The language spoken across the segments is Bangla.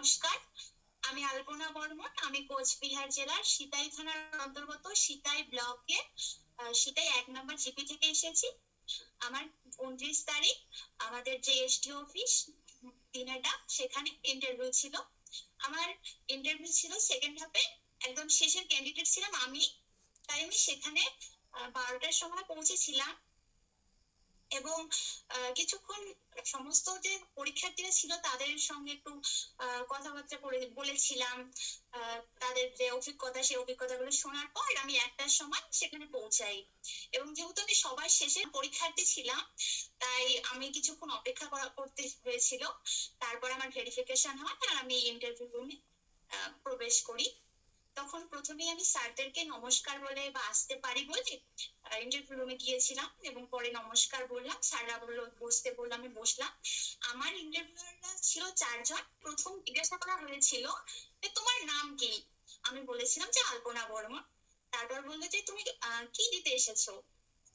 নমস্কার। আমি আলপনা বর্মন, আমি কোচবিহার জেলার সিতাই থানার অন্তর্গত সিতাই ব্লকে সিতাই এক নম্বর জিপি থেকে এসেছি। আমার উনত্রিশ তারিখ, আমাদের যে এসডি অফিস, দিনাটা সেখানে ইন্টারভিউ ছিল। আমার ইন্টারভিউ ছিল সেকেন্ড হাফে একদম শেষের ক্যান্ডিডেট ছিলাম আমি। তাই আমি সেখানে বারোটার সময় পৌঁছেছিলাম। এবং কিছুক্ষণ সমস্ত যে পরীক্ষার্থীরা ছিল তাদের সঙ্গে একটু কথাবার্তা করে বলেছিলাম তাদের যে অভিজ্ঞতা, সেই অভিজ্ঞতাগুলো শোনার পর আমি একটার সময় সেখানে পৌঁছাই। এবং যেহেতু আমি সবার শেষে পরীক্ষার্থী ছিলাম, তাই আমি কিছুক্ষণ অপেক্ষা করা- করতে হয়েছিল। তারপর আমার ভেরিফিকেশন হয় আর আমি ইন্টারভিউ রুমে প্রবেশ করি। তখন প্রথমেই আমি স্যারদেরকে নমস্কার বলে বা আসতে পারি বলে ইন্টারভিউ রুমে গিয়েছিলাম এবং পরে নমস্কার বললাম। স্যাররা বলল বসতে বলল আমি বসলাম। আমার ইন্টারভিউয়াররা ছিল চারজন। প্রথম জিজ্ঞাসা করা হয়েছিল যে তোমার নাম কি? আমি বলেছিলাম যে আলপনা বর্মন তারপর বলল যে তুমি কি দিতে এসেছ?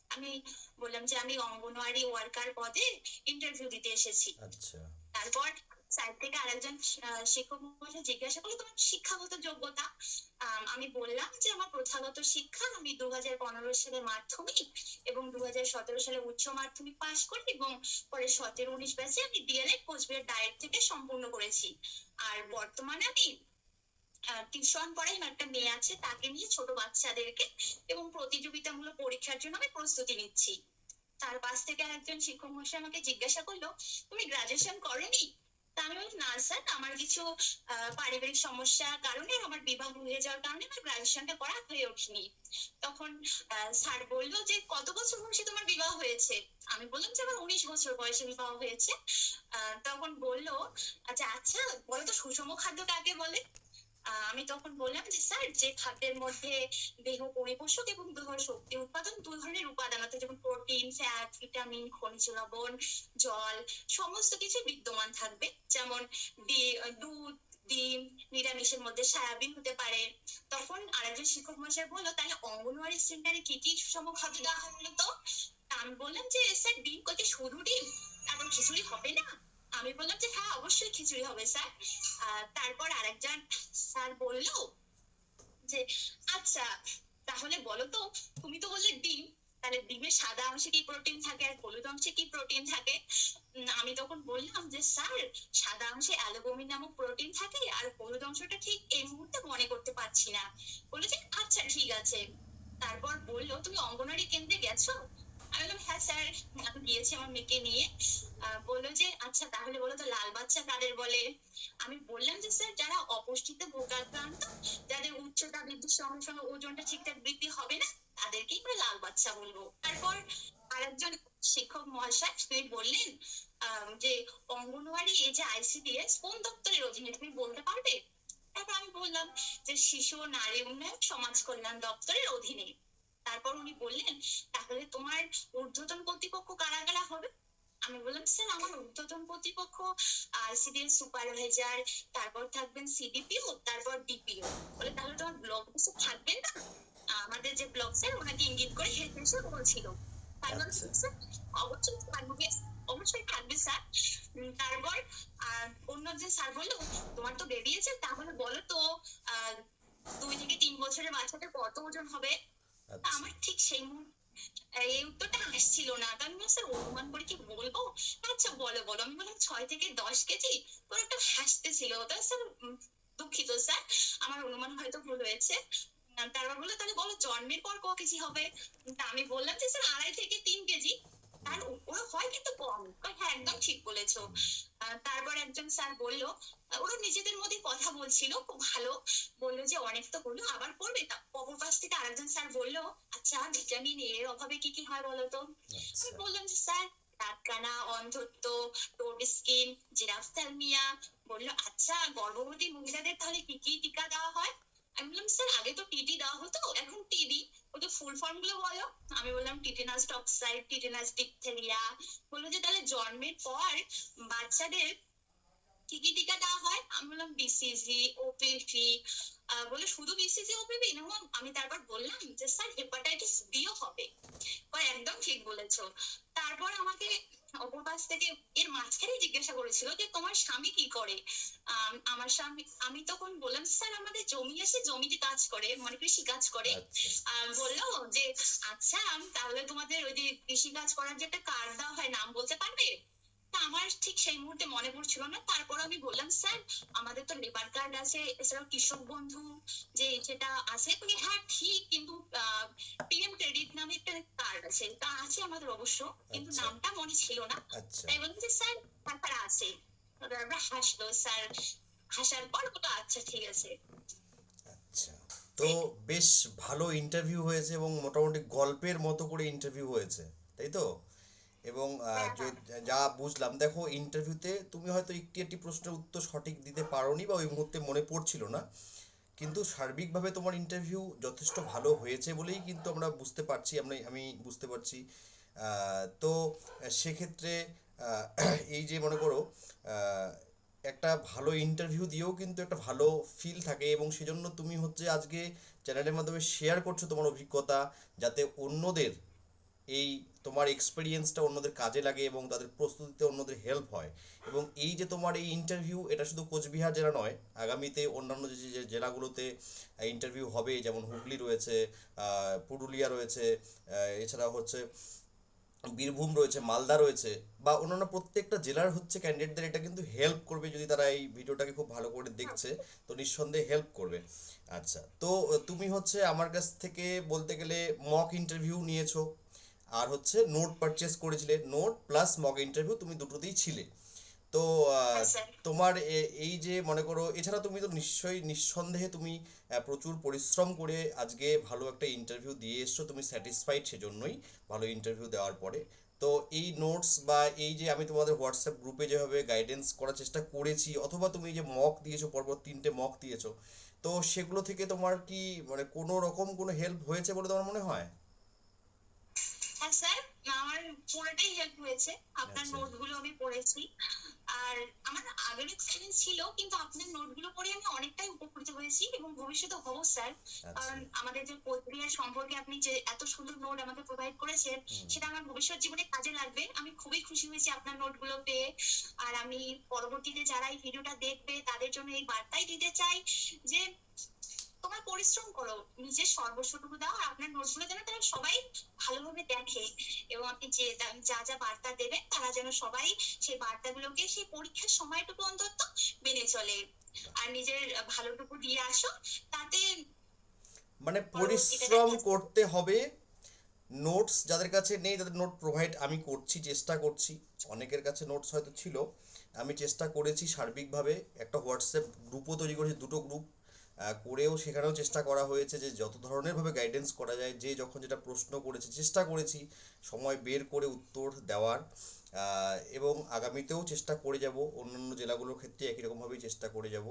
আমি বললাম যে আমি অঙ্গনওয়াড়ি ওয়ার্কার পদে ইন্টারভিউ দিতে এসেছি। আচ্ছা। তারপর স্যার, থেকে আরেকজন শিক্ষক মহাশয় জিজ্ঞাসা করল, তোমার শিক্ষাগত যোগ্যতা? আমি বললাম যে, আমার প্রথাগত শিক্ষা আমি দু হাজার পনেরো সালে মাধ্যমিক এবং দু হাজার সতেরো সালে উচ্চ মাধ্যমিক পাশ করি এবং পরে সতেরো, উনিশ ব্যাচে আমি ডিএলএড কোচবিহার ডায়েট থেকে সম্পূর্ণ করেছি। আর বর্তমানে আমি টিউশন পড়াই, আমার একটা মেয়ে আছে, তাকে নিয়ে ছোট বাচ্চাদেরকে এবং প্রতিযোগিতামূলক পরীক্ষার জন্য আমি প্রস্তুতি নিচ্ছি। তার পাশ থেকে আরেকজন শিক্ষক মহাশয় আমাকে জিজ্ঞাসা করল, তুমি গ্রাজুয়েশন করেনি? তা আমি না স্যার, আমার কিছু পারিবারিক সমস্যার কারণে আমার বিবাহ হয়ে যাওয়ার কারণে আমার গ্রাজুয়েশনটা করা হয়ে ওঠেনি। তখন স্যার বলল যে, কত বছর বয়সে তোমার বিবাহ হয়েছে? আমি বললাম যে, আমার উনিশ বছর বয়সে বিবাহ হয়েছে। তখন বলল আচ্ছা আচ্ছা বলো তো, সুষম খাদ্য কাকে বলে? আমি তখন বললাম যে, স্যার, যে খাদ্যের মধ্যে দেহ পরিপোষক এবং দেহ শক্তি উৎপাদন, দুই ধরনের উপাদান আছে যেমন প্রোটিন, ফ্যাট, ভিটামিন, খনিজ লবণ, জল, সমস্ত কিছু বিদ্যমান থাকবে। যেমন দুধ, ডিম, নিরামিষের মধ্যে সয়াবিন হতে পারে। তখন আরেকজন শিক্ষক মশাই বলল, তাহলে অঙ্গনওয়াড়ি সেন্টারে কি কি সুষম খাদ্য দেওয়া হয় বলতো আমি বললাম যে, স্যার, ডিম কত শুধু ডিম এখন খিচুড়ি হবে না? আমি বললাম যে হ্যাঁ অবশ্যই খিচুড়ি হবে, স্যার। তারপর আরেকজন স্যার বলল যে আচ্ছা তাহলে বলো তো, তুমি তো বললে ডিম তাহলে ডিমের সাদা অংশে কি প্রোটিন থাকে আর হলুদ অংশে কি প্রোটিন থাকে? আমি তখন বললাম যে, স্যার, সাদা অংশে অ্যালবুমিন নামক প্রোটিন থাকে আর হলুদ অংশটা ঠিক এই মুহূর্তে মনে করতে পারছি না। বলল যে আচ্ছা ঠিক আছে। তারপর বলল, তুমি অঙ্গনওয়াড়ি কেন্দ্রে গেছো? আমি বললাম হ্যাঁ স্যার, আমি গিয়েছি আমার মেয়েকে নিয়ে। বলল যে আচ্ছা তাহলে বলো তো, লাল বাচ্চা কাদের বলে? আমি বললাম যে, স্যার, যারা অপুষ্টিতে ভোগাক্রান্ত, যাদের উচ্চতা বৃদ্ধির সঙ্গে সঙ্গে ওজনটা ঠিকঠাক বৃদ্ধি হবে না তাদেরকেই আমরা লাল বাচ্চা বলব। তারপর আরেকজন শিক্ষক মহাশয়, তিনি বললেন যে অঙ্গনওয়াড়ি, এই যে আইসিডিএস কোন দপ্তরের অধীনে? তুমি বলতে পারবে? তারপর আমি বললাম যে শিশু ও নারী উন্নয়ন সমাজ কল্যাণ দপ্তরের অধীনে। তারপর উনি বললেন, তাহলে তোমার ঊর্ধ্বতন কর্তৃপক্ষ কারা কারা হবে? আমি বললাম, স্যার, আমার ঊর্ধ্বতন কর্তৃপক্ষ আইসিডিএস সুপারভাইজার, তারপর থাকবেন সিডিপিও তারপর ডিপিও বলে, তাহলে তোমার ব্লক অফিসে থাকবেন না? আমাদের যে ব্লক স্যার ওনাকে ইঙ্গিত করে হেড এসে বলছিল। আচ্ছা। "স্যার, অবশ্যই থাকবে অবশ্যই থাকবে স্যার তারপর অন্য যে স্যার বলল তোমার তো বেরিয়েছে তাহলে বলো তো দুই থেকে তিন বছরের বাচ্চাটা কত ওজন হবে? আচ্ছা। আমার ঠিক সেই এই উত্তরটা আসছিল না। কারণ আমি স্যার অনুমান করে কি বলব? আচ্ছা বলো বলো। আমি বললাম ছয় থেকে দশ কেজি? তোর একটা হাসতে ছিল। তা স্যার দুঃখিত স্যার আমার অনুমান হয়তো ভুল হয়েছে। তারপর বলল তাহলে বলো জন্মের পর ক কেজি হবে? তা আমি বললাম যে স্যার আড়াই থেকে তিন কেজি। হয় কিন্তু কম। হ্যাঁ একদম ঠিক বলেছ। তারপর একজন স্যার বলল ওরা নিজেদের মধ্যে কথা বলছিল খুব ভালো। বলল যে অনেক তো হলো আবার পড়বে তা অপর পাশ থেকে আরেকজন স্যার বলল আচ্ছা ভিটামিন এ এর অভাবে কি কি হয় বলতো আমি আচ্ছা। বললাম যে স্যার দাঁতকানা অন্ধত্ব টোড স্কিন জিরাফথ্যালমিয়া। বলল আচ্ছা গর্ভবতী মহিলাদের তাহলে কি কি টিকা দেওয়া হয়? আমি বললাম স্যার আগে তো টিটি দেওয়া হতো, এখন টিডি ফুল ফর্মগুলো বলো। আমি বললাম টিটেনাস টক্সাইড টিটেনাস ডিপথেরিয়া বলল যে তাহলে জন্মের পর বাচ্চাদের কি কি টিকা দেওয়া হয়? আমি বললাম বিসিজি ওপিভি বলে শুধু বিসিজি ওপিভি না, আমি তারপর বললাম যে স্যার হেপাটাইটিস বিও হবে। একদম ঠিক বলেছ। তারপর আমাকে অপর থেকে এর মাঝখানে জিজ্ঞাসা করেছিল যে তোমার স্বামী কি করে? আম, আমার স্বামী আমি তখন বললাম স্যার আমাদের জমি আছে জমিতে কাজ করে মানে কৃষি কাজ করে। আচ্ছা। বলল যে আচ্ছা তাহলে তোমাদের ওই যে কৃষি কাজ করার যে একটা কার্ড দেওয়া হয় নাম বলতে পারবে? তা আমার ঠিক সেই মুহূর্তে মনে পড়ছিল না। তারপর আমি বললাম স্যার আমাদের তো লেবার কার্ড আছে এছাড়াও কৃষক বন্ধু যে যেটা আছে বলি হ্যাঁ ঠিক কিন্তু পিএম ক্রেডিট নামে একটা কার্ড আছে তা আছে আমাদের অবশ্য কিন্তু আচ্ছা। নামটা মনে ছিল না। আচ্ছা। তাই বললাম যে স্যার ব্যাপার আছে। হাসলো স্যার হাসার পর বলল আচ্ছা ঠিক আছে। আচ্ছা। তো বেশ ভালো ইন্টারভিউ হয়েছে এবং মোটামুটি গল্পের মতো করে ইন্টারভিউ হয়েছে তাই তো? এবং হ্যাঁ, যে- যা বুঝলাম দেখো ইন্টারভিউতে তুমি হয়তো একটি একটি প্রশ্নের উত্তর সঠিক দিতে পারোনি বা ওই মুহূর্তে মনে পড়ছিল না। কিন্তু সার্বিকভাবে তোমার ইন্টারভিউ যথেষ্ট ভালো হয়েছে বলেই কিন্তু আমরা বুঝতে পারছি আমরা আমি বুঝতে পারছি। তো সেক্ষেত্রে এই যে মনে করো একটা ভালো ইন্টারভিউ দিয়েও কিন্তু একটা ভালো ফিল থাকে এবং সেজন্য তুমি হচ্ছে আজকে চ্যানেলের মাধ্যমে শেয়ার করছ তোমার অভিজ্ঞতা যাতে অন্যদের এই তোমার এক্সপিরিয়েন্সটা অন্যদের কাজে লাগে এবং তাদের প্রস্তুতিতে অন্যদের হেল্প হয়। এবং এই যে তোমার এই ইন্টারভিউ এটা শুধু কোচবিহার জেলা নয়, আগামীতে অন্যান্য যে জেলাগুলোতে ইন্টারভিউ হবে, যেমন হুগলি রয়েছে পুরুলিয়া রয়েছে এছাড়া হচ্ছে বীরভূম রয়েছে, মালদা রয়েছে, বা অন্যান্য প্রত্যেকটা জেলার হচ্ছে ক্যান্ডিডেটদের এটা কিন্তু হেল্প করবে যদি তারা এই ভিডিওটাকে খুব ভালো করে দেখছে, তো নিঃসন্দেহে হেল্প করবে। আচ্ছা তো তুমি হচ্ছে আমার কাছ থেকে বলতে গেলে মক ইন্টারভিউ নিয়েছো আর হচ্ছে নোট পারচেস করেছিলে নোট প্লাস মক ইন্টারভিউ তুমি দুটোতেই ছিলে। তো হ্যাঁ, তোমার এই যে মনে করো এছাড়া তুমি তো নিশ্চয়ই নিঃসন্দেহে তুমি প্রচুর পরিশ্রম করে আজকে ভালো একটা ইন্টারভিউ দিয়ে এসছো তুমি স্যাটিসফাইড সেজন্যই ভালো ইন্টারভিউ দেওয়ার পরে। তো এই নোটস বা এই যে আমি তোমাদের হোয়াটসঅ্যাপ গ্রুপে যেভাবে গাইডেন্স করার চেষ্টা করেছি অথবা তুমি যে মক দিয়েছ পরপর তিনটে মক দিয়েছ তো সেগুলো থেকে তোমার কি মানে কোনো রকম কোনো হেল্প হয়েছে বলে তোমার মনে হয়? হ্যাঁ স্যার আমার পুরোটাই হেল্প হয়েছে। আপনার আচ্ছা। নোটগুলো আমি পড়েছি। আর আমার আগের এক্সপিরিয়েন্স ছিল কিন্তু আপনার নোটগুলো পড়ে আমি অনেকটাই উপকৃত হয়েছি এবং ভবিষ্যতে হব স্যার। আচ্ছা। কারণ আমাদের যে প্রক্রিয়া সম্পর্কে আপনি যে এত সুন্দর নোট আমাকে প্রোভাইড করেছেন সেটা আমার ভবিষ্যৎ জীবনে কাজে লাগবে। আমি খুবই খুশি হয়েছি আপনার নোটগুলো পেয়ে। আর আমি পরবর্তীতে যারা এই ভিডিওটা দেখবে তাদের জন্য এই বার্তাই দিতে চাই যে তোমরা পরিশ্রম করো নিজের সর্বস্বটুকু দাও আর আপনার নোটগুলো যেন তারা সবাই ভালোভাবে দেখে এবং আপনি যে যা যা বার্তা দেবেন তারা যেন সবাই সেই বার্তাগুলোকে সেই পরীক্ষার সময়টুকু অন্তত মেনে চলে। আর নিজের ভালোটুকু দিয়ে আসো তাতে মানে পরিশ্রম করতে হবে। নোটস যাদের কাছে নেই তাদের নোট প্রোভাইড আমি করছি চেষ্টা করছি। অনেকের কাছে নোটস হয়তো ছিল। আমি চেষ্টা করেছি সার্বিকভাবে। একটা হোয়াটসঅ্যাপ গ্রুপও তৈরি করেছি দুটো গ্রুপ করেও সেখানেও চেষ্টা করা হয়েছে যে যত ধরনের ভাবে গাইডেন্স করা যায় যে যখন যেটা প্রশ্ন করেছে চেষ্টা করেছি সময় বের করে উত্তর দেওয়ার এবং আগামীতেও চেষ্টা করে যাব অন্যান্য জেলাগুলোর ক্ষেত্রে একই রকমভাবেই চেষ্টা করে যাব।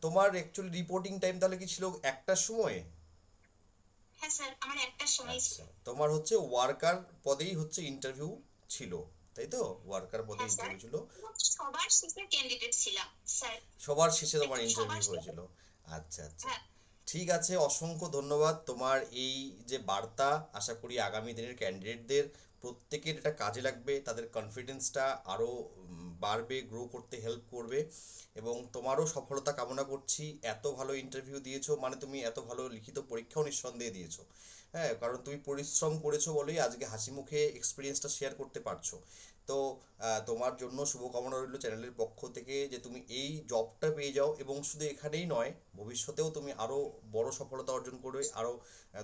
তোমার অ্যাকচুয়ালি রিপোর্টিং টাইম তাহলে কি ছিল একটার সময়? হ্যাঁ স্যার আমার একটা সময় ছিল। আচ্ছা তোমার হচ্ছে ওয়ার্কার পদেই হচ্ছে ইন্টারভিউ ছিল তাই তো? ওয়ার্কার পদে হ্যাঁ, ইন্টারভিউ ছিল। সবার শেষে ক্যান্ডিডেট ছিলাম স্যার। সবার শেষে তোমার ইন্টারভিউ হয়েছিল। আচ্ছা আচ্ছা। ঠিক আছে, অসংখ্য ধন্যবাদ তোমার এই যে বার্তা। আশা করি আগামী দিনের ক্যান্ডিডেটদের প্রত্যেকের এটা কাজে লাগবে। তাদের কনফিডেন্সটা আরও বাড়বে গ্রো করতে হেল্প করবে। এবং তোমারও সফলতা কামনা করছি। এত ভালো ইন্টারভিউ দিয়েছ মানে তুমি এত ভালো লিখিত পরীক্ষাও নিঃসন্দেহে দিয়েছ। হ্যাঁ কারণ তুমি পরিশ্রম করেছ বলেই আজকে হাসি মুখে এক্সপিরিয়েন্সটা শেয়ার করতে পারছ। তো তোমার জন্য শুভকামনা রইল চ্যানেলের পক্ষ থেকে যে তুমি এই জবটা পেয়ে যাও এবং শুধু এখানেই নয়, ভবিষ্যতেও তুমি আরও বড় সফলতা অর্জন করবে আরও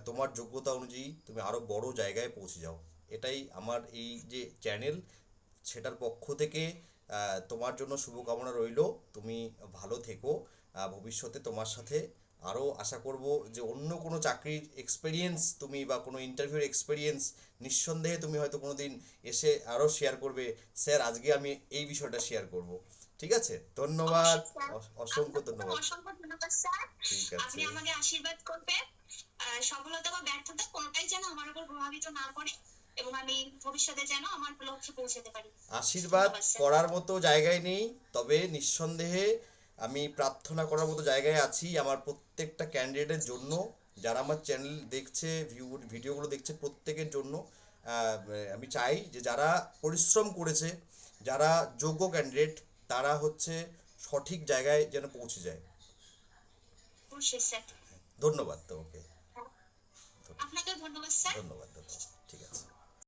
তোমার যোগ্যতা অনুযায়ী তুমি আরও বড় জায়গায় পৌঁছে যাও। এটাই আমার এই যে চ্যানেল সেটার পক্ষ থেকে তোমার জন্য শুভকামনা রইল। তুমি ভালো থেকো ভবিষ্যতে তোমার সাথে আরও আশা করব যে অন্য কোনো চাকরির এক্সপেরিয়েন্স তুমি বা কোনো ইন্টারভিউর এক্সপেরিয়েন্স নিঃসন্দেহে তুমি হয়তো কোনোদিন এসে আরও শেয়ার করবে। স্যার আজকে আমি এই বিষয়টা শেয়ার করব। ঠিক আছে? ধন্যবাদ। অসংখ্য ধন্যবাদ। অসংখ্য ধন্যবাদ স্যার। ঠিক আপনি আমাকে আশীর্বাদ করবেন। সফলতা বা ব্যর্থতা কোনোটাই যেন আমার উপর প্রভাবিত না করে এবং আমি ভবিষ্যতে যেন আমার লক্ষ্যে পৌঁছাতে পারি। আশীর্বাদ করার মতো জায়গায় নেই তবে নিঃসন্দেহে আমি প্রার্থনা করার মতো জায়গায় আছি আমার প্রত্যেকটা ক্যান্ডিডেটের জন্য যারা আমার চ্যানেল দেখছে ভিউ ভিডিওগুলো দেখছে প্রত্যেকের জন্য আমি চাই যে যারা পরিশ্রম করেছে যারা যোগ্য ক্যান্ডিডেট তারা হচ্ছে সঠিক জায়গায় যেন পৌঁছে যায়। ধন্যবাদ তোমাকে। স্যার ধন্যবাদ ধন্যবাদ।